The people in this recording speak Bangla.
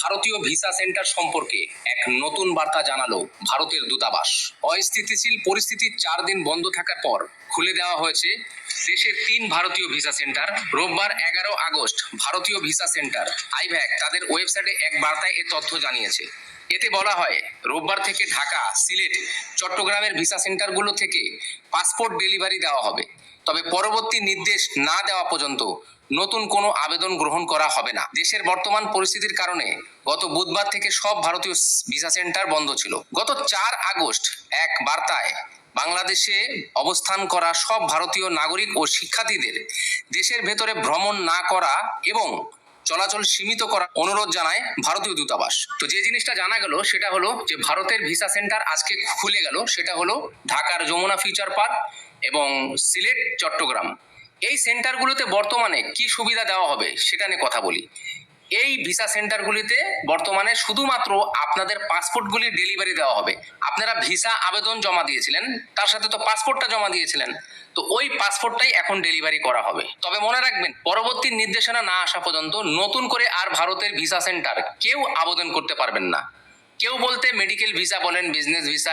ভারতীয় ভিসা সেন্টার সম্পর্কে এক নতুন বার্তা জানালো ভারতের দূতাবাস। অস্থিতিশীল পরিস্থিতি চার দিন বন্ধ থাকার পর খুলে দেওয়া হয়েছে দেশের তিন ভারতীয় ভিসা সেন্টার। রোববার এগারো আগস্ট ভারতীয় ভিসা সেন্টার, আইভ্যাক, তাদের ওয়েবসাইটে এক বার্তায় এ তথ্য জানিয়েছে। এতে বলা হয়, রোববার থেকে ঢাকা, সিলেট, চট্টগ্রামের ভিসা সেন্টারগুলো থেকে পাসপোর্ট ডেলিভারি দেওয়া হবে। তবে পরবর্তী নির্দেশ না দেওয়া পর্যন্ত নতুন কোনো আবেদন গ্রহণ করা হবে না। দেশের বর্তমান পরিস্থিতির কারণে গত বুধবার থেকে সব ভারতীয় ভিসা সেন্টার বন্ধ ছিল। গত চার আগস্ট এক বার্তায় বাংলাদেশে অবস্থান করা সব ভারতীয় নাগরিক ও শিক্ষার্থীদের দেশের ভেতরে ভ্রমণ না করা এবং চলাচল সীমিত করার অনুরোধ জানায় ভারতীয় দূতাবাস। তো যে জিনিসটা জানা গেল সেটা হলো যে ভারতের ভিসা সেন্টার আজকে খুলে গেল, সেটা হলো ঢাকার যমুনা ফিউচার পার্ক এবং সিলেট, চট্টগ্রাম। এই সেন্টারগুলোতে বর্তমানে কি সুবিধা দেওয়া হবে সেটা নিয়ে কথা বলি। এই ভিসা সেন্টারগুলিতে বর্তমানে শুধুমাত্র আপনাদের পাসপোর্টগুলি ডেলিভারি দেওয়া হবে। আপনারা ভিসা আবেদন জমা দিয়েছিলেন, তার সাথে তো পাসপোর্টটা জমা দিয়েছিলেন। তো ওই পাসপোর্টটাই এখন ডেলিভারি করা হবে। তবে মনে রাখবেন, পরবর্তী নির্দেশনা না আসা পর্যন্ত নতুন করে আর ভারতের ভিসা সেন্টার কেউ আবেদন করতে পারবেন না। কেউ বলতে মেডিকেল ভিসা বলেন বিজনেস ভিসা